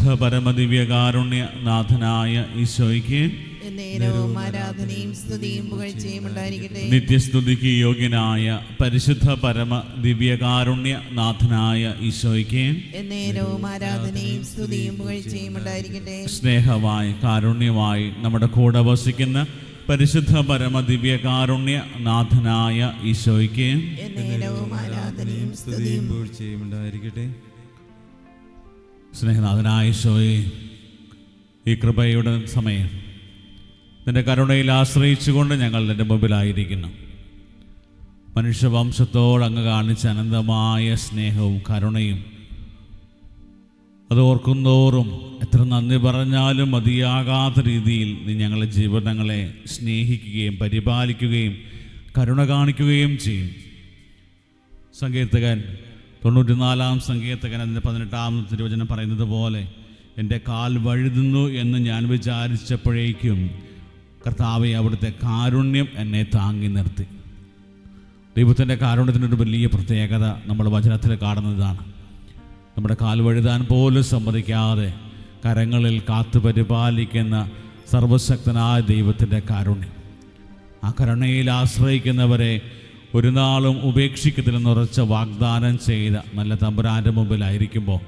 പരിശുദ്ധ പരമദിവ്യ കാരുണ്യനാഥനായ ഈശോയ്ക്ക് നിത്യസ്തുതിക്ക് യോഗ്യനായ പരിശുദ്ധ പരമ ദിവ്യകാരുണ്യ നാഥനായ ഈശോയ്ക്ക് സ്നേഹമായി കാരുണ്യമായി നമ്മുടെ കൂടെ വസിക്കുന്ന പരിശുദ്ധ പരമ ദിവ്യകാരുണ്യ നാഥനായ ഈശോയ്ക്ക് ആരാധനയും സ്തുതിയും സ്നേഹനാഥനായ ഈശോയെ ഈ കൃപയുടെ സമയം നിന്റെ കരുണയിൽ ആശ്രയിച്ചുകൊണ്ട് ഞങ്ങൾ നിന്റെ മുമ്പിലായിരിക്കുന്നു. മനുഷ്യവംശത്തോട് അങ്ങ് കാണിച്ച അനന്തമായ സ്നേഹവും കരുണയും അത് ഓർക്കുന്തോറും എത്ര നന്ദി പറഞ്ഞാലും മതിയാകാത്ത രീതിയിൽ നീ ഞങ്ങളുടെ ജീവിതങ്ങളെ സ്നേഹിക്കുകയും പരിപാലിക്കുകയും കരുണ കാണിക്കുകയും ചെയ്യും. സങ്കീർത്തകൻ തൊണ്ണൂറ്റിനാലാം സങ്കീർത്തകൻ അതിന്റെ പതിനെട്ടാം തിരുവചനം പറയുന്നത് പോലെ എന്റെ കാൽ വഴുതുന്നു എന്ന് ഞാൻ വിചാരിച്ചപ്പോഴേക്കും കർത്താവെ അവിടുത്തെ കാരുണ്യം എന്നെ താങ്ങി നിർത്തി. ദൈവത്തിന്റെ കാരുണ്യത്തിനൊരു വലിയ പ്രത്യേകത നമ്മൾ വചനത്തിൽ കാണുന്നതാണ്. നമ്മുടെ കാൽ വഴുതാൻ പോലും സമ്മതിക്കാതെ കരങ്ങളിൽ കാത്തു പരിപാലിക്കുന്ന സർവശക്തനായ ദൈവത്തിന്റെ കാരുണ്യം. ആ കരുണയിൽ ആശ്രയിക്കുന്നവരെ ഒരു നാളും ഉപേക്ഷിക്കത്തില്ലെന്ന് ഉറച്ച വാഗ്ദാനം ചെയ്ത നല്ല തമ്പുരാന്റെ മുമ്പിലായിരിക്കുമ്പോൾ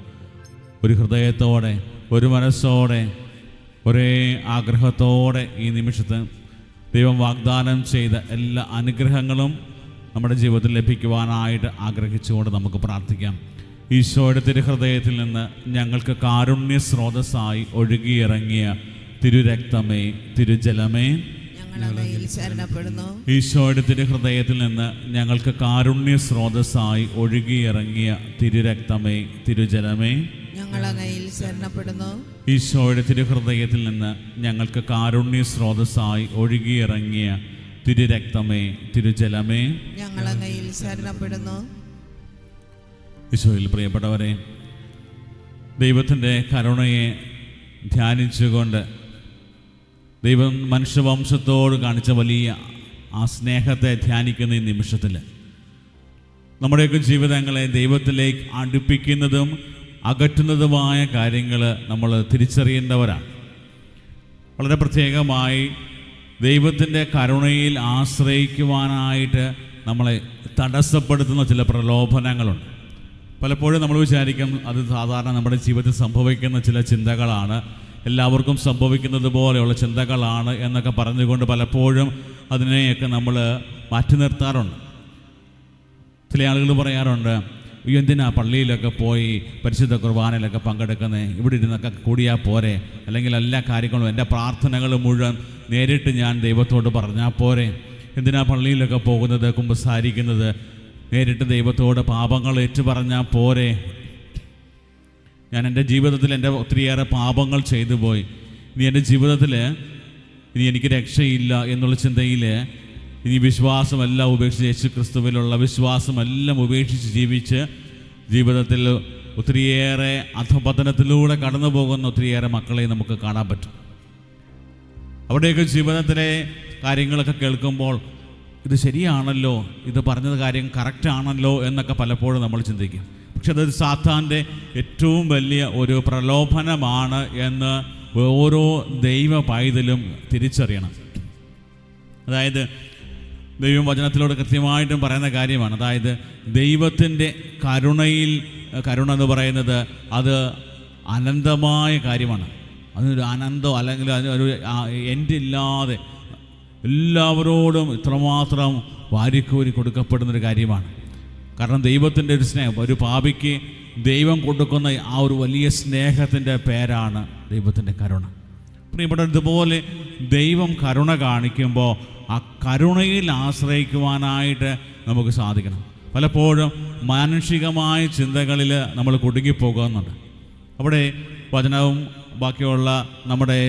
ഒരു ഹൃദയത്തോടെ ഒരു മനസ്സോടെ ഒരേ ആഗ്രഹത്തോടെ ഈ നിമിഷത്ത് ദൈവം വാഗ്ദാനം ചെയ്ത എല്ലാ അനുഗ്രഹങ്ങളും നമ്മുടെ ജീവിതത്തിൽ ലഭിക്കുവാനായിട്ട് ആഗ്രഹിച്ചുകൊണ്ട് നമുക്ക് പ്രാർത്ഥിക്കാം. ഈശോയുടെ തിരുഹൃദയത്തിൽ നിന്ന് ഞങ്ങൾക്ക് കാരുണ്യ സ്രോതസ്സായി ഒഴുകിയിറങ്ങിയ തിരുരക്തമേ തിരുജലമേ. ശരണപ്പെടുന്നു. ഈശോയുടെ തിരുഹൃദയത്തിൽ നിന്ന് ഞങ്ങൾക്ക് കാരുണ്യ സ്രോതസ്സായി ഒഴുകിയിറങ്ങിയ തിരുരക്തമേ തിരുജലമേ ഞങ്ങൾ അങ്ങയിൽ ശരണപ്പെടുന്നു. ഈശോയുടെ തിരുഹൃദയത്തിൽ നിന്ന് ഞങ്ങൾക്ക് കാരുണ്യ സ്രോതസ്സായി ഒഴുകിയിറങ്ങിയ തിരുരക്തമേ തിരുജലമേ. ശരണപ്പെടുന്നു. ഈശോയിൽ പ്രിയപ്പെട്ടവരെ ദൈവത്തിന്റെ കരുണയെ ധ്യാനിച്ചുകൊണ്ട് ദൈവം മനുഷ്യവംശത്തോട് കാണിച്ച വലിയ ആ സ്നേഹത്തെ ധ്യാനിക്കുന്ന ഈ നിമിഷത്തിൽ നമ്മുടെയൊക്കെ ജീവിതങ്ങളെ ദൈവത്തിലേക്ക് അടുപ്പിക്കുന്നതും അകറ്റുന്നതുമായ കാര്യങ്ങൾ നമ്മൾ തിരിച്ചറിയേണ്ടവരാണ്. വളരെ പ്രത്യേകമായി ദൈവത്തിന്റെ കരുണയിൽ ആശ്രയിക്കുവാനായിട്ട് നമ്മളെ തടസ്സപ്പെടുത്തുന്ന ചില പ്രലോഭനങ്ങളുണ്ട്. പലപ്പോഴും നമ്മൾ വിചാരിക്കും അത് സാധാരണ നമ്മുടെ ജീവിതത്തിൽ സംഭവിക്കുന്ന ചില ചിന്തകളാണ്. എല്ലാവർക്കും സംഭവിക്കുന്നത് പോലെയുള്ള ചിന്തകളാണ് എന്നൊക്കെ പറഞ്ഞുകൊണ്ട് പലപ്പോഴും അതിനെയൊക്കെ നമ്മൾ മാറ്റി നിർത്താറുണ്ട്. ചില ആളുകൾ പറയാറുണ്ട് എന്തിനാ പള്ളിയിലൊക്കെ പോയി പരിശുദ്ധ കുർബാനയിലൊക്കെ പങ്കെടുക്കുന്നത് ഇവിടെ ഇരുന്നൊക്കെ കൂടിയാൽ പോരെ. അല്ലെങ്കിൽ എല്ലാ കാര്യങ്ങളും എന്റെ പ്രാർത്ഥനകൾ മുഴുവൻ നേരിട്ട് ഞാൻ ദൈവത്തോട് പറഞ്ഞാൽ പോരെ. എന്തിനാ പള്ളിയിലൊക്കെ പോകുന്നത് കുമ്പസാരിക്കുന്നത്? നേരിട്ട് ദൈവത്തോട് പാപങ്ങൾ ഏറ്റു പറഞ്ഞാൽ പോരെ. ഞാൻ എന്റെ ജീവിതത്തിൽ എന്റെ ഒത്തിരിയേറെ പാപങ്ങൾ ചെയ്തു പോയി. ഇനി എന്റെ ജീവിതത്തിൽ ഇനി എനിക്ക് രക്ഷയില്ല എന്നുള്ള ചിന്തയിൽ ഇനി വിശ്വാസമെല്ലാം ഉപേക്ഷിച്ച് യേശു ക്രിസ്തുവിലുള്ള വിശ്വാസമെല്ലാം ഉപേക്ഷിച്ച് ജീവിച്ച് ജീവിതത്തിൽ ഒത്തിരിയേറെ അധപതനത്തിലൂടെ കടന്നു പോകുന്ന ഒത്തിരിയേറെ മക്കളെ നമുക്ക് കാണാൻ പറ്റും. അവിടെയൊക്കെ ജീവിതത്തിലെ കാര്യങ്ങളൊക്കെ കേൾക്കുമ്പോൾ ഇത് ശരിയാണല്ലോ? ഇത് പറഞ്ഞത് കാര്യം കറക്റ്റ് ആണല്ലോ എന്നൊക്കെ പലപ്പോഴും നമ്മൾ ചിന്തിക്കും. പക്ഷെ അതൊരു സാത്താന്റെ ഏറ്റവും വലിയ ഒരു പ്രലോഭനമാണ് എന്ന് ഓരോ ദൈവ പൈതലും തിരിച്ചറിയണം. അതായത് ദൈവം വചനത്തിലൂടെ കൃത്യമായിട്ടും പറയുന്ന കാര്യമാണ്. അതായത് ദൈവത്തിന്റെ കരുണയിൽ കരുണ എന്ന് പറയുന്നത് അത് അനന്തമായ കാര്യമാണ്. അതിനൊരു അനന്തം അല്ലെങ്കിൽ അതിനൊരു എൻഡില്ലാതെ എല്ലാവരോടും ഇത്രമാത്രം വാരിക്കോരി കൊടുക്കപ്പെടുന്നൊരു കാര്യമാണ്. കാരണം ദൈവത്തിന്റെ ഒരു സ്നേഹം ഒരു പാപിക്ക് ദൈവം കൊടുക്കുന്ന ആ ഒരു വലിയ സ്നേഹത്തിന്റെ പേരാണ് ദൈവത്തിന്റെ കരുണ. പ്രിയപ്പെട്ട ഇതുപോലെ ദൈവം കരുണ കാണിക്കുമ്പോൾ ആ കരുണയിൽ ആശ്രയിക്കുവാനായിട്ട് നമുക്ക് സാധിക്കണം. പലപ്പോഴും മാനുഷികമായ ചിന്തകളിൽ നമ്മൾ കുടുങ്ങിപ്പോകുന്നുണ്ട്. അവിടെ വചനവും ബാക്കിയുള്ള നമ്മുടെ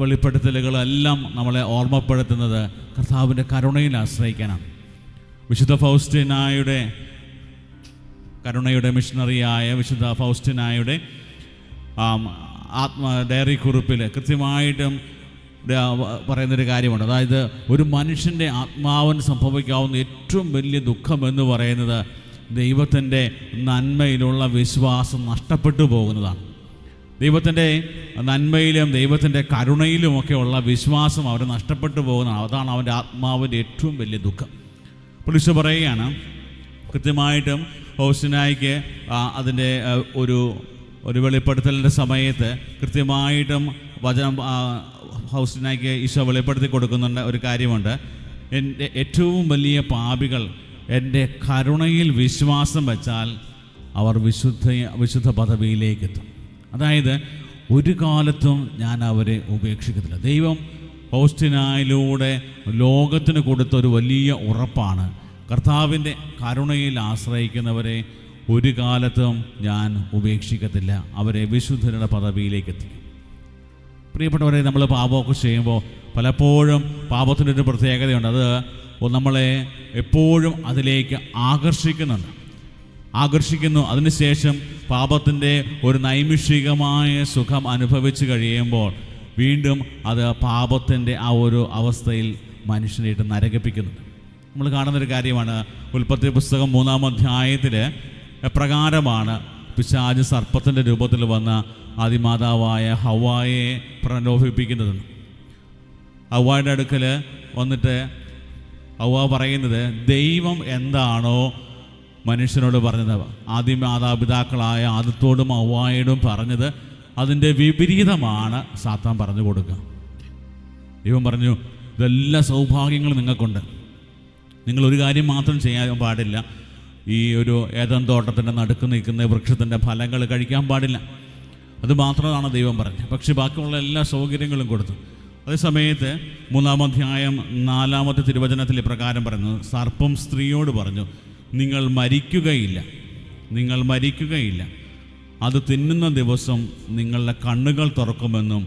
വെളിപ്പെടുത്തലുകളെല്ലാം നമ്മളെ ഓർമ്മപ്പെടുത്തുന്നത് കർത്താവിന്റെ കരുണയിൽ ആശ്രയിക്കാനാണ്. വിശുദ്ധ ഫൗസ്റ്റിനായുടെ കരുണയുടെ മിഷണറിയായ വിശുദ്ധ ഫൗസ്റ്റിനായുടെ ആത്മ ഡയറി കുറിപ്പിൽ കൃത്യമായിട്ടും പറയുന്നൊരു കാര്യമുണ്ട്. അതായത് ഒരു മനുഷ്യന്റെ ആത്മാവിന് സംഭവിക്കാവുന്ന ഏറ്റവും വലിയ ദുഃഖം എന്ന് പറയുന്നത് ദൈവത്തിന്റെ നന്മയിലുള്ള വിശ്വാസം നഷ്ടപ്പെട്ടു പോകുന്നതാണ്. ദൈവത്തിന്റെ നന്മയിലും ദൈവത്തിന്റെ കരുണയിലുമൊക്കെ ഉള്ള വിശ്വാസം അവർ നഷ്ടപ്പെട്ടു പോകുന്നതാണ്. അതാണ് അവന്റെ ആത്മാവിന്റെ ഏറ്റവും വലിയ ദുഃഖം. പോലീസ് പറയുകയാണ് കൃത്യമായിട്ടും ഹോസ്റ്റിനായിക്ക് അതിന്റെ ഒരു ഒരു വെളിപ്പെടുത്തലിന്റെ സമയത്ത് കൃത്യമായിട്ടും വചനം ഹൗസിനായിക്ക് ഈശോ വെളിപ്പെടുത്തി കൊടുക്കുന്നുണ്ട് ഒരു കാര്യമുണ്ട്. എന്റെ ഏറ്റവും വലിയ പാപികൾ എന്റെ കരുണയിൽ വിശ്വാസം വെച്ചാൽ അവർ വിശുദ്ധ വിശുദ്ധ പദവിയിലേക്ക് എത്തും അതായത് ഒരു കാലത്തും ഞാൻ അവരെ ഉപേക്ഷിക്കത്തില്ല. ദൈവം പോസ്റ്റിനായിലൂടെ ലോകത്തിന് കൊടുത്ത ഒരു വലിയ ഉറപ്പാണ്. കർത്താവിന്റെ കരുണയിൽ ആശ്രയിക്കുന്നവരെ ഒരു കാലത്തും ഞാൻ ഉപേക്ഷിക്കത്തില്ല. അവരെ വിശുദ്ധരുടെ പദവിയിലേക്ക് എത്തിക്കും പ്രിയപ്പെട്ടവരെ നമ്മൾ പാപമൊക്കെ ചെയ്യുമ്പോൾ പലപ്പോഴും പാപത്തിന്റെ ഒരു പ്രത്യേകതയുണ്ട്. അത് നമ്മളെ എപ്പോഴും അതിലേക്ക് ആകർഷിക്കുന്നുണ്ട്. ആകർഷിക്കുന്നു. അതിനുശേഷം പാപത്തിന്റെ ഒരു നൈമിഷികമായ സുഖം അനുഭവിച്ചു കഴിയുമ്പോൾ വീണ്ടും അത് പാപത്തിന്റെ ആ ഒരു അവസ്ഥയിൽ മനുഷ്യനായിട്ട് നരകിപ്പിക്കുന്നുണ്ട്. നമ്മൾ കാണുന്നൊരു കാര്യമാണ് ഉൽപ്പത്തി പുസ്തകം മൂന്നാം അധ്യായത്തിൽ പ്രകാരമാണ് പിശാജ് സർപ്പത്തിന്റെ രൂപത്തിൽ വന്ന ആദിമാതാവായ ഹവായെ പ്രലോഭിപ്പിക്കുന്നത്. ഹവായുടെ അടുക്കൽ വന്നിട്ട് ഹവ പറയുന്നത് ദൈവം എന്താണോ മനുഷ്യനോട് പറഞ്ഞത്? ആദ്യം മാതാപിതാക്കളായ ആദ്യത്തോടും ഹവായോടും പറഞ്ഞത് അതിന്റെ വിപരീതമാണ് സാത്താൻ പറഞ്ഞു കൊടുക്കുക. ദൈവം പറഞ്ഞു ഇതെല്ലാ സൗഭാഗ്യങ്ങളും നിങ്ങൾക്കുണ്ട്. നിങ്ങൾ ഒരു കാര്യം മാത്രം ചെയ്യാൻ പാടില്ല. ഈ ഒരു ഏതം തോട്ടത്തിന്റെ നടുക്ക് നിൽക്കുന്ന വൃക്ഷത്തിന്റെ ഫലങ്ങൾ കഴിക്കാൻ പാടില്ല. അത് മാത്രമാണ് ദൈവം പറഞ്ഞത്. പക്ഷേ ബാക്കിയുള്ള എല്ലാ സൗകര്യങ്ങളും കൊടുത്തു. അതേസമയത്ത് മൂന്നാം അധ്യായം നാലാമത്തെ തിരുവചനത്തിൽ പ്രകാരം പറയുന്നു സർപ്പം സ്ത്രീയോട് പറഞ്ഞു നിങ്ങൾ മരിക്കുകയില്ല. നിങ്ങൾ മരിക്കുകയില്ല. അത് തിന്നുന്ന ദിവസം നിങ്ങളുടെ കണ്ണുകൾ തുറക്കുമെന്നും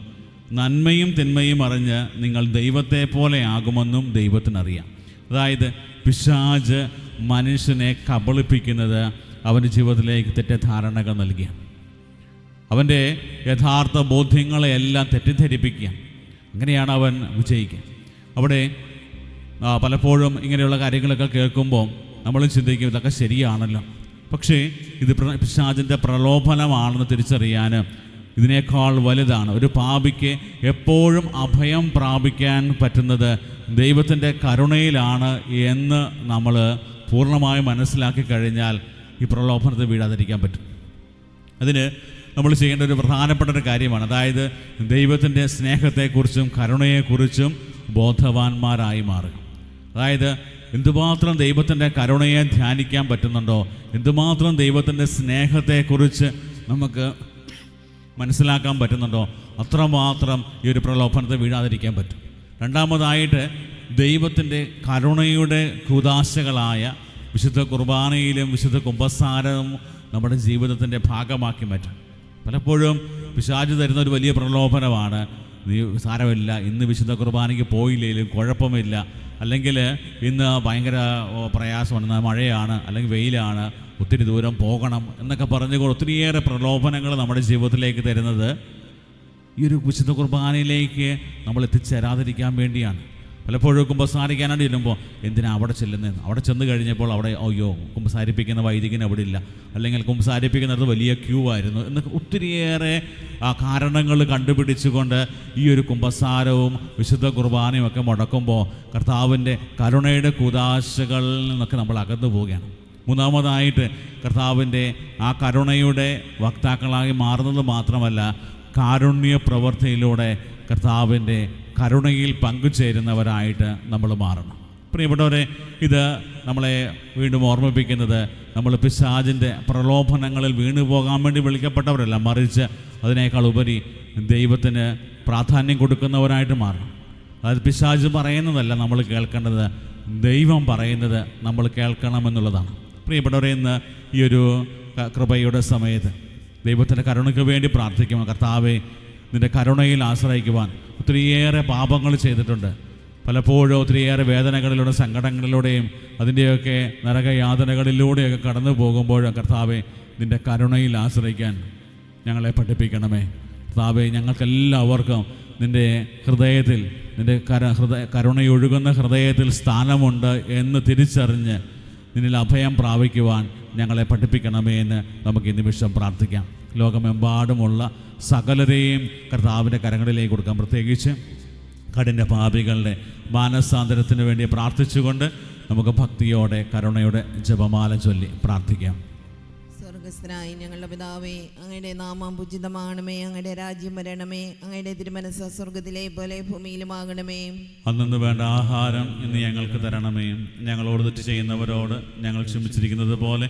നന്മയും തിന്മയും അറിഞ്ഞ് നിങ്ങൾ ദൈവത്തെ പോലെ ആകുമെന്നും ദൈവത്തിനറിയാം. അതായത് പിശാജ് മനുഷ്യനെ കബളിപ്പിക്കുന്നത് അവന്റെ ജീവിതത്തിലേക്ക് തെറ്റിദ്ധാരണകൾ നൽകിയ അവന്റെ യഥാർത്ഥ ബോധ്യങ്ങളെയെല്ലാം തെറ്റിദ്ധരിപ്പിക്കുക. അങ്ങനെയാണ് അവൻ വിജയിക്കുക. അവിടെ പലപ്പോഴും ഇങ്ങനെയുള്ള കാര്യങ്ങളൊക്കെ കേൾക്കുമ്പോൾ നമ്മളും ചിന്തിക്കും ഇതൊക്കെ ശരിയാണല്ലോ. പക്ഷേ ഇത് പിശാചിന്റെ പ്രലോഭനമാണെന്ന് തിരിച്ചറിയാൻ ഇതിനേക്കാൾ വലുതാണ്. ഒരു പാപിക്ക് എപ്പോഴും അഭയം പ്രാപിക്കാൻ പറ്റുന്നത് ദൈവത്തിന്റെ കരുണയിലാണ് എന്ന് നമ്മൾ പൂർണമായി മനസ്സിലാക്കി കഴിഞ്ഞാൽ ഈ പ്രലോഭനത്തെ വീഴാതിരിക്കാൻ പറ്റും. അതിന് നമ്മൾ ചെയ്യേണ്ട ഒരു പ്രധാനപ്പെട്ട ഒരു കാര്യമാണ്. അതായത് ദൈവത്തിന്റെ സ്നേഹത്തെക്കുറിച്ചും കരുണയെക്കുറിച്ചും ബോധവാന്മാരായി മാറുക. അതായത് എന്തുമാത്രം ദൈവത്തിന്റെ കരുണയെ ധ്യാനിക്കാൻ പറ്റുന്നുണ്ടോ? എന്തുമാത്രം ദൈവത്തിന്റെ സ്നേഹത്തെക്കുറിച്ച് നമുക്ക് മനസ്സിലാക്കാൻ പറ്റുന്നുണ്ടോ? അത്രമാത്രം ഈ ഒരു പ്രലോഭനത്തെ വീഴാതിരിക്കാൻ പറ്റും. രണ്ടാമതായിട്ട് ദൈവത്തിന്റെ കരുണയുടെ കൂതാശകളായ വിശുദ്ധ കുർബാനയിലും വിശുദ്ധ കുംഭസാരവും നമ്മുടെ ജീവിതത്തിന്റെ ഭാഗമാക്കി മാറ്റാം. പലപ്പോഴും പിശാച് തരുന്ന ഒരു വലിയ പ്രലോഭനമാണ് നീ സാരമില്ല ഇന്ന് വിശുദ്ധ കുർബാനയ്ക്ക് പോയില്ലെങ്കിലും കുഴപ്പമില്ല അല്ലെങ്കിൽ ഇന്ന് ഭയങ്കര പ്രയാസമാണ്. മഴയാണ് അല്ലെങ്കിൽ വെയിലാണ് ഒത്തിരി ദൂരം പോകണം എന്നൊക്കെ പറഞ്ഞുകൊണ്ട് ഒത്തിരിയേറെ പ്രലോഭനങ്ങൾ നമ്മുടെ ജീവിതത്തിലേക്ക് തരുന്നത് ഈ ഒരു വിശുദ്ധ കുർബാനയിലേക്ക് നമ്മൾ എത്തിച്ചേരാതിരിക്കാൻ വേണ്ടിയാണ്. പലപ്പോഴും കുമ്പസാരിക്കാനായിട്ട് ചെല്ലുമ്പോൾ എന്തിനാ അവിടെ ചെല്ലുന്നത് അവിടെ ചെന്ന് കഴിഞ്ഞപ്പോൾ അവിടെ അയ്യോ കുമ്പസാരിപ്പിക്കുന്ന വൈദികൻ അവിടെ ഇല്ല. അല്ലെങ്കിൽ കുമ്പസാരിപ്പിക്കുന്നിടത്ത് വലിയ ക്യൂ ആയിരുന്നു. എന്ന് ഒത്തിരിയേറെ ആ, കാരണങ്ങൾ കണ്ടുപിടിച്ചുകൊണ്ട് ഈ ഒരു കുമ്പസാരവും വിശുദ്ധ കുർബാനയും ഒക്കെ മുടക്കുമ്പോൾ കർത്താവിന്റെ കരുണയുടെ കുതാശകളിൽ നിന്നൊക്കെ നമ്മൾ അകന്നു പോവുകയാണ്. മൂന്നാമതായിട്ട് കർത്താവിന്റെ ആ കരുണയുടെ വക്താക്കളായി മാറുന്നത് മാത്രമല്ല കാരുണ്യ പ്രവർത്തിയിലൂടെ കർത്താവിന്റെ കരുണയിൽ പങ്കുചേരുന്നവരായിട്ട് നമ്മൾ മാറണം. പ്രിയപ്പെട്ടവരെ ഇത് നമ്മളെ വീണ്ടും ഓർമ്മിപ്പിക്കുന്നത് നമ്മൾ പിശാജിന്റെ പ്രലോഭനങ്ങളിൽ വീണു പോകാൻ വേണ്ടി വിളിക്കപ്പെട്ടവരല്ല മറിച്ച് അതിനേക്കാൾ ഉപരി ദൈവത്തിന് പ്രാധാന്യം കൊടുക്കുന്നവരായിട്ട് മാറണം. അതായത് പിശാജ് പറയുന്നതല്ല നമ്മൾ കേൾക്കേണ്ടത് ദൈവം പറയുന്നത് നമ്മൾ കേൾക്കണമെന്നുള്ളതാണ് പ്രിയപ്പെട്ടവരെ ഇന്ന് ഈ ഒരു കൃപയുടെ സമയത്ത് ദൈവത്തിന്റെ കരുണയ്ക്ക് വേണ്ടി പ്രാർത്ഥിക്കണം കർത്താവെ നിന്റെ കരുണയിൽ ആശ്രയിക്കുവാൻ ഒത്തിരിയേറെ പാപങ്ങൾ ചെയ്തിട്ടുണ്ട്. പലപ്പോഴും ഒത്തിരിയേറെ വേദനകളിലൂടെ സങ്കടങ്ങളിലൂടെയും അതിന്റെയൊക്കെ നരകയാതനകളിലൂടെയൊക്കെ കടന്നു പോകുമ്പോഴും കർത്താവെ നിന്റെ കരുണയിൽ ആശ്രയിക്കാൻ ഞങ്ങളെ പഠിപ്പിക്കണമേ. കർത്താവെ ഞങ്ങൾക്കെല്ലാവർക്കും നിന്റെ ഹൃദയത്തിൽ നിന്റെ കര ഹൃദയ കരുണയൊഴുകുന്ന ഹൃദയത്തിൽ സ്ഥാനമുണ്ട് എന്ന് തിരിച്ചറിഞ്ഞ് നിന്നിൽ അഭയം പ്രാപിക്കുവാൻ ഞങ്ങളെ പഠിപ്പിക്കണമേ എന്ന് നമുക്ക് ഈ നിമിഷം പ്രാർത്ഥിക്കാം. ലോകമെമ്പാടുമുള്ള സകലരെയും കർത്താവിന്റെ കരങ്ങളിലേക്ക് കൊടുക്കാം. പ്രത്യേകിച്ച് കഠിന പാപികളുടെ മാനസാന്തരത്തിന് വേണ്ടി പ്രാർത്ഥിച്ചുകൊണ്ട് നമുക്ക് ഭക്തിയോടെ കരുണയോടെ ജപമാല ചൊല്ലി പ്രാർത്ഥിക്കാം. സ്വർഗസ്ഥനായി ഞങ്ങളുടെ പിതാവേ അങ്ങയുടെ നാമം പൂജിതമാകണമേ അങ്ങയുടെ രാജ്യം വരണമേ അങ്ങയുടെ തിരുമനസ് സ്വർഗത്തിലെ പോലെ ഭൂമിയിലുമാകണമേ. അന്നു വേണ്ട ആഹാരം ഇന്ന് ഞങ്ങൾക്ക് തരണമേ. ഞങ്ങളോട് തെറ്റ് ചെയ്യുന്നവരോട് ഞങ്ങൾ ക്ഷമിച്ചിരിക്കുന്നത് പോലെ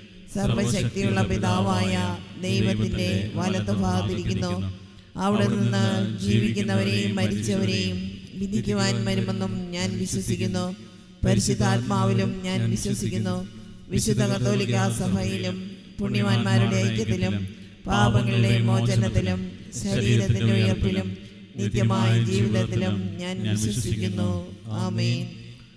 സർവശക്തിയുള്ള പിതാവായ ദൈവത്തിന്റെ വലത്ത് ഭാഗത്തിരിക്കുന്നു. അവിടെ നിന്ന് ജീവിക്കുന്നവരെയും മരിച്ചവരെയും വിധിക്കുവാൻ വരുമെന്നും ഞാൻ വിശ്വസിക്കുന്നു. പരിശുദ്ധാത്മാവിലും ഞാൻ വിശ്വസിക്കുന്നു. വിശുദ്ധ കത്തോലിക്ക സഭയിലും പുണ്യവാന്മാരുടെ ഐക്യത്തിലും പാപങ്ങളുടെ മോചനത്തിലും ശരീരത്തിന്റെ ഉയർപ്പിലും നിത്യമായ ജീവിതത്തിലും ഞാൻ വിശ്വസിക്കുന്നു. ആമേൻ.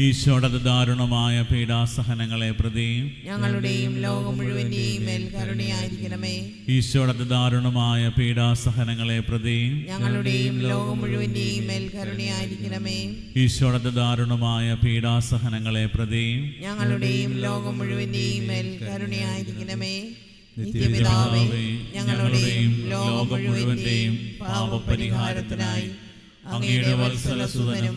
ഈശോയുടെ ദാരുണമായ പീഡാസഹനങ്ങളെ പ്രതി ഞങ്ങളുടെയും ലോകം മുഴുവന്റെയും മേൽ കരുണയായിരിക്കണമേ. ഈശോയുടെ ദാരുണമായ പീഡാസഹനങ്ങളെ പ്രതി ഞങ്ങളുടെയും ലോകം മുഴുവന്റെയും മേൽ കരുണയായിരിക്കണമേ. ഈശോയുടെ ദാരുണമായ പീഡാസഹനങ്ങളെ പ്രതി ഞങ്ങളുടെയും ലോകം മുഴുവന്റെയും മേൽ കരുണയായിരിക്കണമേ. നിത്യപിതാവേ ഞങ്ങളുടെയും ലോകം മുഴുവന്റെയും പാപപരിഹാരത്തിനായി അങ്ങയുടെ വത്സലസുതനും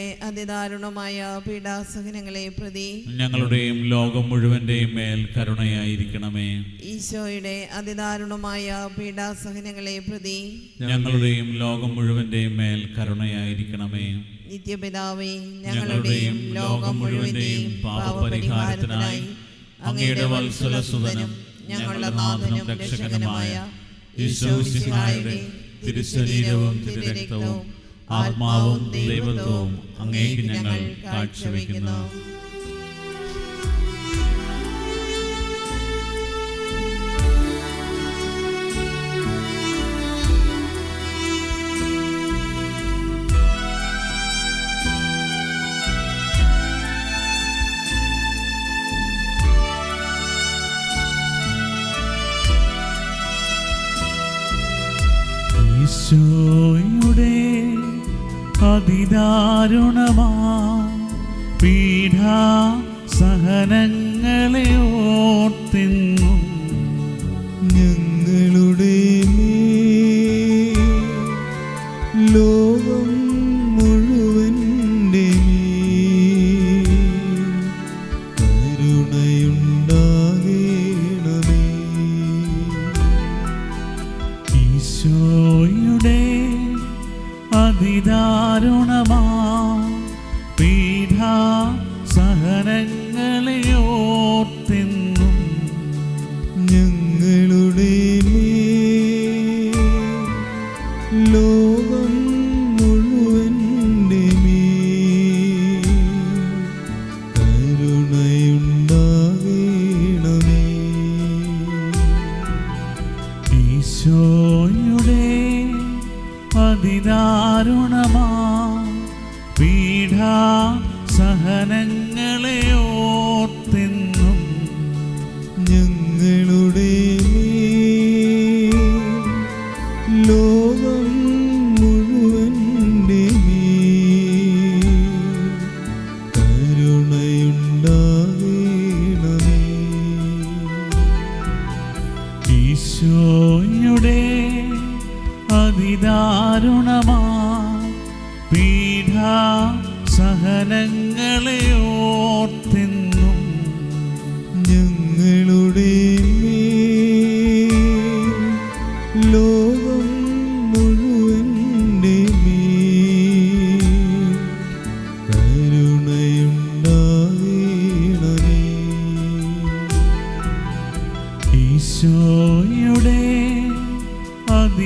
അതിദാരുണമായ പീഡാസഹനങ്ങളെ പ്രതി ഞങ്ങളുടെയും ലോകം മുഴുവന്റെയും മേൽ കരുണയായിരിക്കണമേ. ഈശോയുടെ അതിദാരുണമായ പീഡാസഹനങ്ങളെ പ്രതി ഞങ്ങളുടെയും ലോകം മുഴുവന്റെയും മേൽ കരുണയായിരിക്കണമേ. നിത്യപിതാവേ ഞങ്ങളുടെയും ലോകം മുഴുവന്റെയും പാപപരിഹാരത്തിനായി അങ്ങയുടെ വത്സലസുതനും ഞങ്ങളുടെ നാഥനും രക്ഷകനുമായ ഈശോയുടെ തിരുശരീരവും തിരുരക്തവും ആത്മാവും ദൈവത്വവും അങ്ങേക്ക് ഞങ്ങൾ കാഴ്ചവെക്കുന്നു. ഈശോയുടെ അതിദാരുണമാ. പീഠാ സഹനങ്ങളെ ഓർത്തിന്നും അതിദാരുണമാ. പീഠാ സഹനങ്ങളെ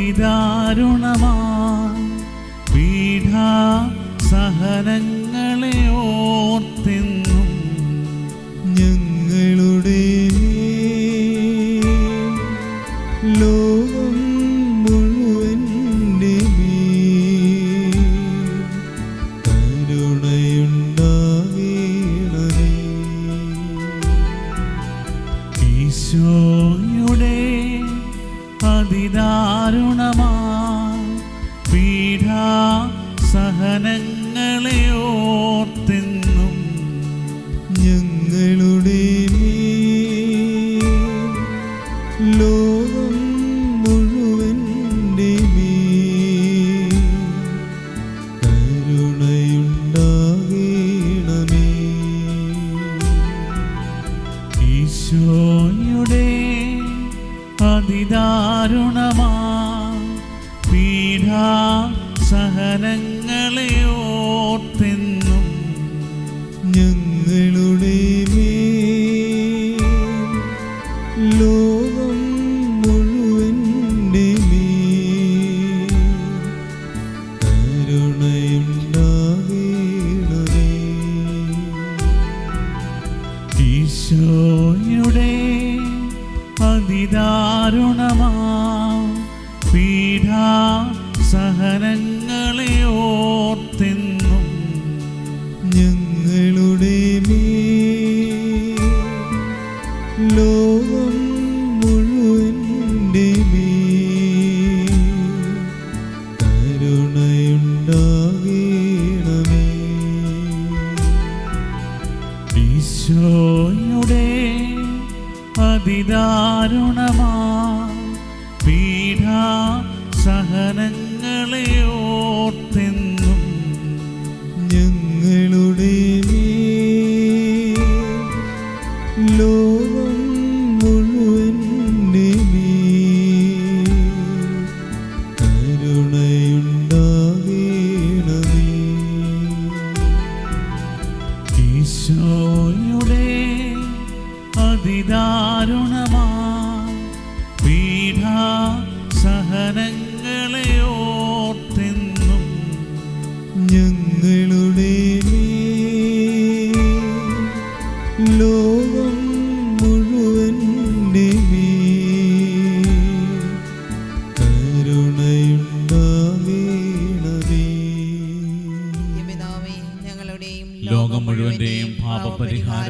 അതിദാരുണമാ പീഠ സഹനങ്ങളെ ഓർത്തിന്നും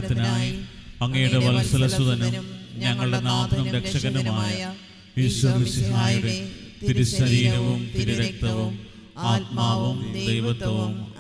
പാപപരിഹാരത്തിനായി അങ്ങയുടെ വത്സലസുതനും ഞങ്ങളുടെ നാഥനും രക്ഷകനുമായ ഈശ്വരസിഹായുടെ തിരുശരീരവും തിരുരക്തവും ആത്മാവും ദൈവത്വവും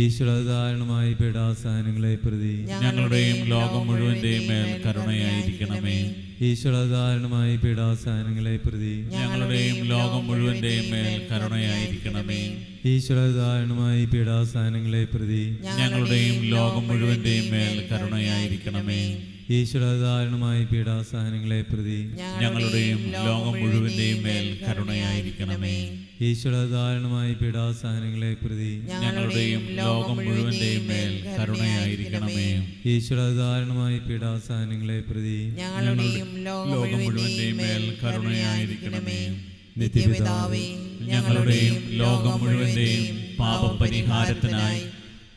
ഈശ്വരദാരുണമായ പീഡാസഹനങ്ങളെ പ്രതി ഞങ്ങളുടെയും ലോകം മുഴുവന്റെയും മേൽ കരുണയായിരിക്കണമേ. ഈശ്വരധാരണമായി പീഡാസഹനങ്ങളെ പ്രതി ഞങ്ങളുടെയും ലോകം മുഴുവന്റെയും മേൽ കരുണയായിരിക്കണമേ. ഈശ്വരധാരണമായി പീഡാസഹനങ്ങളെ പ്രതി ഞങ്ങളുടെയും ലോകം മുഴുവന്റെയും മേൽ കരുണയായിരിക്കണമേ. ഈശ്വരധാരണമായി പീഡാസഹനങ്ങളെ പ്രതി ഞങ്ങളുടെയും ലോകം മുഴുവന്റെയും മേൽ കരുണയായിരിക്കണമേ. ഈശ്വരദാരുണമായ പീഡാസഹനങ്ങളെ പ്രതി ഞങ്ങളുടെയും ലോകം മുഴുവന്റെയും മേൽ കരുണയായിരിക്കണമേ. ഈശ്വരധാരണമായി പീഡാസഹനങ്ങളെ പ്രതി ഞങ്ങളുടെയും ലോകം മുഴുവന്റെയും മേൽ കരുണയായിരിക്കണമേ. നിത്യപിതാവേ ഞങ്ങളുടെയും ലോകം മുഴുവന്റെയും പാപപരിഹാരത്തിനായി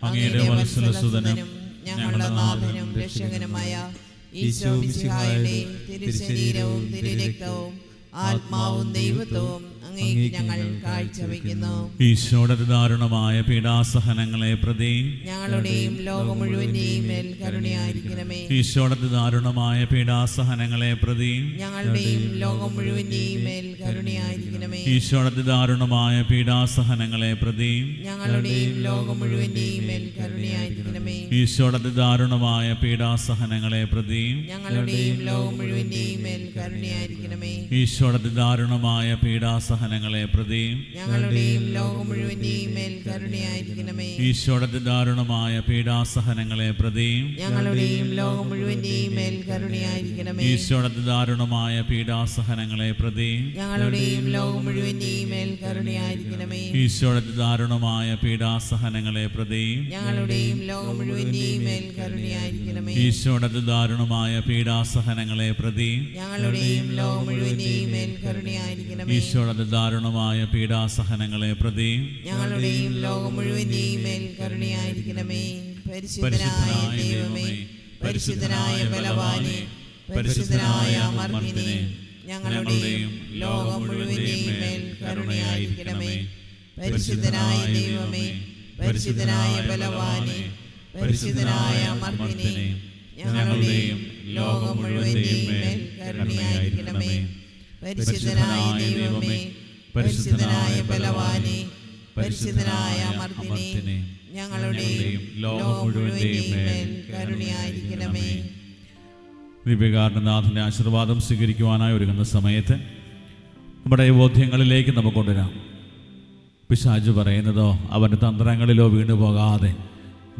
അങ്ങയുടെ വത്സലസുതനും ഞങ്ങളുടെ നാഥനും രക്ഷകനുമായ ഈശോ മിശിഹായുടെ തിരുശരീരവും തിരുരക്തവും ആത്മാവും ദൈവത്വവും അങ്ങേക്ക് ഞങ്ങൾ കാഴ്ചവെക്കുന്നു. ഈശോയുടെ ദാരുണമായ പീഡാസഹനങ്ങളെ പ്രതി ഞങ്ങളുടെയും ലോകം മുഴുവന്റെയും മേൽ കരുണയായിരിക്കണമേ. ഈശോയുടെ ദാരുണമായ പീഡാസഹനങ്ങളെ പ്രതി ഞങ്ങളുടെയും ലോകം മുഴുവന്റെയും മേൽ കരുണയായിരിക്കണമേ. ഈശോയുടെ ദാരുണമായ പീഡാസഹനങ്ങളെ പ്രതി ഞങ്ങളുടെയും ലോകം മുഴുവന്റെയും മേൽ കരുണയായിരിക്കണമേ. ഈശോയുടെ ദാരുണമായ പീഡാസഹനങ്ങളെ പ്രതി ഞങ്ങളുടെയും ലോകം മുഴുവന്റെയും മേൽ കരുണയായിരിക്കണമേ. ഈശോയുടെ ദാരുണമായ പീഡാസഹനങ്ങളെ പ്രതിയും ഞങ്ങളുടെയും ലോകം മുഴുവന്റെയും മേൽ കരുണയായിരിക്കണമേ. ഈശോയുടെ ദാരുണമായ പീഡാസഹനങ്ങളെ പ്രതിയും ഞങ്ങളുടെയും ലോകം മുഴുവന്റെയും മേൽ കരുണയായിരിക്കണമേ. ഈശോയുടെ ദാരുണമായ പീഡാസഹനങ്ങളെ പ്രതിയും ഞങ്ങളുടെയും ലോകം മുഴുവന്റെയും മേൽ കരുണയായിരിക്കണമേ. ഈശോയുടെ ദാരുണമായ പീഡാസഹനങ്ങളെ പ്രതിയും ഞങ്ങളുടെയും ലോകം മുഴുവന്റെയും മേൽ കരുണയായിരിക്കണമേ. ഈശോയുടെ ദാരുണമായ പീഡാസഹനങ്ങളെ പ്രതിയും ഞങ്ങളുടെയും ലോകം മുഴുവന്റെയും മേൽ കരുണയായിരിക്കണമേ. ഈശോയുടെ ദാരുണമായ പീഡാസഹനങ്ങളെ പ്രതി ഞങ്ങളുടെയും ലോകം മുഴുവന്റെയും മേൽ കരുണയായിരിക്കണമേ. പരിശുദ്ധനായ ദൈവമേ പരിശുദ്ധനായ ബലവാനെ പരിശുദ്ധനായ അമർത്തിനെ ഞങ്ങളുടെയും ലോകം മുഴുവന്റെയും മേൽ കരുണയായിരിക്കണമേ. പരിശുദ്ധനായ ദൈവമേ പരിശുദ്ധനായ ബലവാനെ പരിശുദ്ധനായ അമർത്തിനെ ഞങ്ങളുടെയും ലോകം മുഴുവന്റെയും മേൽ കരുണയായിരിക്കണമേ. പരിശുദ്ധനായ ദൈവമേ പരിശുദ്ധനായ ബലവാനെ പരിശുദ്ധനായ മർദ്ദിനെ ഞങ്ങളുടെയും ലോകം മുഴുവന്റെയും മേൽ കരുണയായിരിക്കണമേ. ദിവ്യകാരണനാഥന്റെ ആശീർവാദം സ്വീകരിക്കുവാനായി ഒരുങ്ങുന്ന സമയത്ത് നമ്മുടെ ബോധ്യങ്ങളിലേക്ക് നമുക്ക് കൊണ്ടുവരാം. പിശാജ് പറയുന്നതോ അവന്റെ തന്ത്രങ്ങളിലോ വീണു പോകാതെ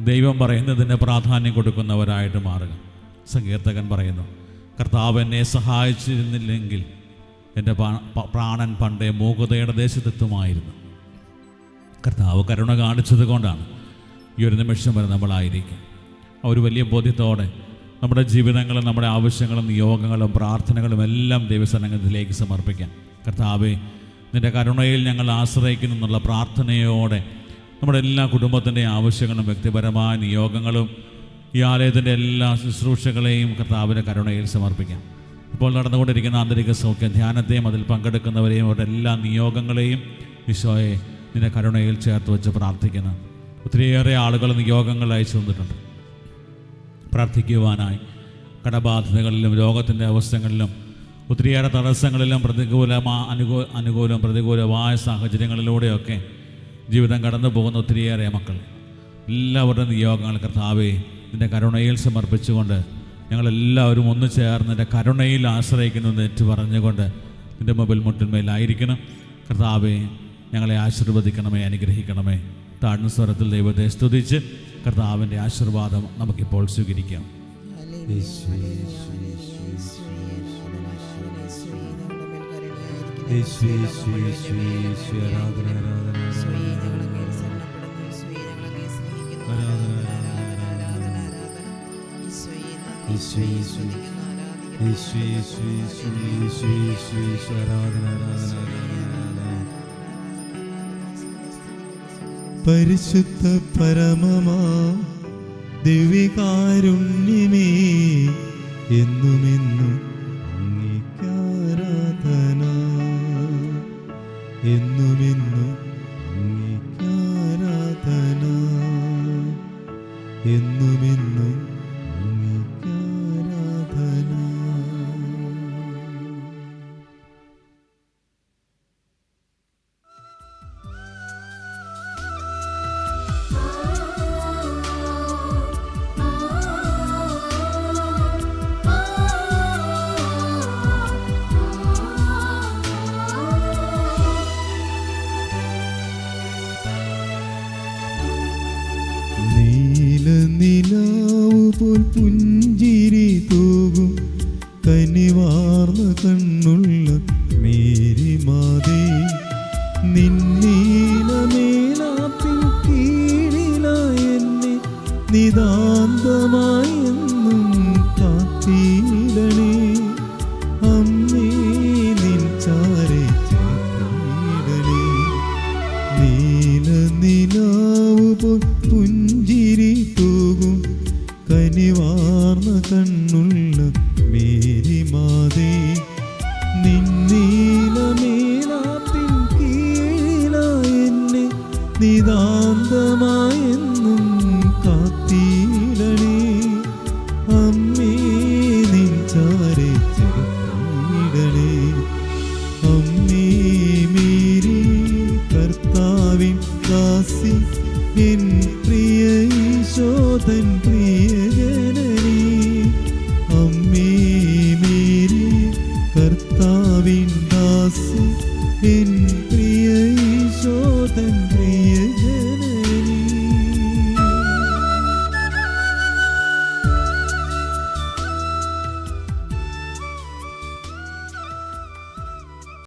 ദൈവം പറയുന്നതിന് പ്രാധാന്യം കൊടുക്കുന്നവരായിട്ട് മാറുക. സങ്കീർത്തകൻ പറയുന്നു കർത്താവ് എന്നെ സഹായിച്ചിരുന്നില്ലെങ്കിൽ എന്റെ പ്രാണൻ പണ്ടേ മൂകതയുടെ ദേശത്തെത്തുമായിരുന്നു. കർത്താവ് കരുണ കാണിച്ചത് കൊണ്ടാണ് ഈ ഒരു നിമിഷം വരെ നമ്മളായിരിക്കും ആ ഒരു വലിയ ബോധ്യത്തോടെ നമ്മുടെ ജീവിതങ്ങളും നമ്മുടെ ആവശ്യങ്ങളും നിയോഗങ്ങളും പ്രാർത്ഥനകളും എല്ലാം ദൈവസന്നംഗത്തിലേക്ക് സമർപ്പിക്കാം. കർത്താവെ നിന്റെ കരുണയിൽ ഞങ്ങൾ ആശ്രയിക്കുന്നു എന്നുള്ള പ്രാർത്ഥനയോടെ നമ്മുടെ എല്ലാ കുടുംബത്തിന്റെ ആവശ്യങ്ങളും വ്യക്തിപരമായ നിയോഗങ്ങളും ഈ ആലയത്തിന്റെ എല്ലാ ശുശ്രൂഷകളെയും കർത്താവിന്റെ കരുണയിൽ സമർപ്പിക്കാം. ഇപ്പോൾ നടന്നുകൊണ്ടിരിക്കുന്ന ആന്തരിക സൗഖ്യം ധ്യാനത്തെയും അതിൽ പങ്കെടുക്കുന്നവരെയും അവരുടെ എല്ലാ നിയോഗങ്ങളെയും ഈശോയെ നിന്റെ കരുണയിൽ ചേർത്ത് വെച്ച് പ്രാർത്ഥിക്കുന്നു. ഒത്തിരിയേറെ ആളുകൾ നിയോഗങ്ങൾ അയച്ചു തന്നിട്ടുണ്ട്. പ്രാർത്ഥിക്കുവാനായി കടബാധിതകളിലും രോഗത്തിന്റെ അവസ്ഥകളിലും ഒത്തിരിയേറെ തടസ്സങ്ങളിലും പ്രതികൂലമാ അനുകൂ അനുകൂലം പ്രതികൂലമായ സാഹചര്യങ്ങളിലൂടെയൊക്കെ ജീവിതം കടന്നു പോകുന്ന ഒത്തിരിയേറെ മക്കൾ. എല്ലാവരുടെ നിയോഗങ്ങൾ കർത്താവെ നിന്റെ കരുണയിൽ സമർപ്പിച്ചുകൊണ്ട് ഞങ്ങളെല്ലാവരും ഒന്ന് ചേർന്ന് എന്റെ കരുണയിൽ എന്ന് ഏറ്റു പറഞ്ഞുകൊണ്ട് എന്റെ മൊബൈൽ മുട്ടിന്മേലായിരിക്കണം. കർത്താവെ ഞങ്ങളെ ആശീർവദിക്കണമേ അനുഗ്രഹിക്കണമേ. താഴ്ന്ന സ്വരത്തിൽ ദൈവത്തെ സ്തുതിച്ച് കർത്താവിന്റെ ആശീർവാദം നമുക്കിപ്പോൾ സ്വീകരിക്കാം. ആരാധന ആരാധന ആരാധന. പരിശുദ്ധ പരമമാ ദിവ്യകാരുണ്യമേ എന്നുമെന്നും അങ്ങേക്കാരാധന എന്നുമെന്നും അങ്ങേക്കാരാധന എന്നുമെന്നും good.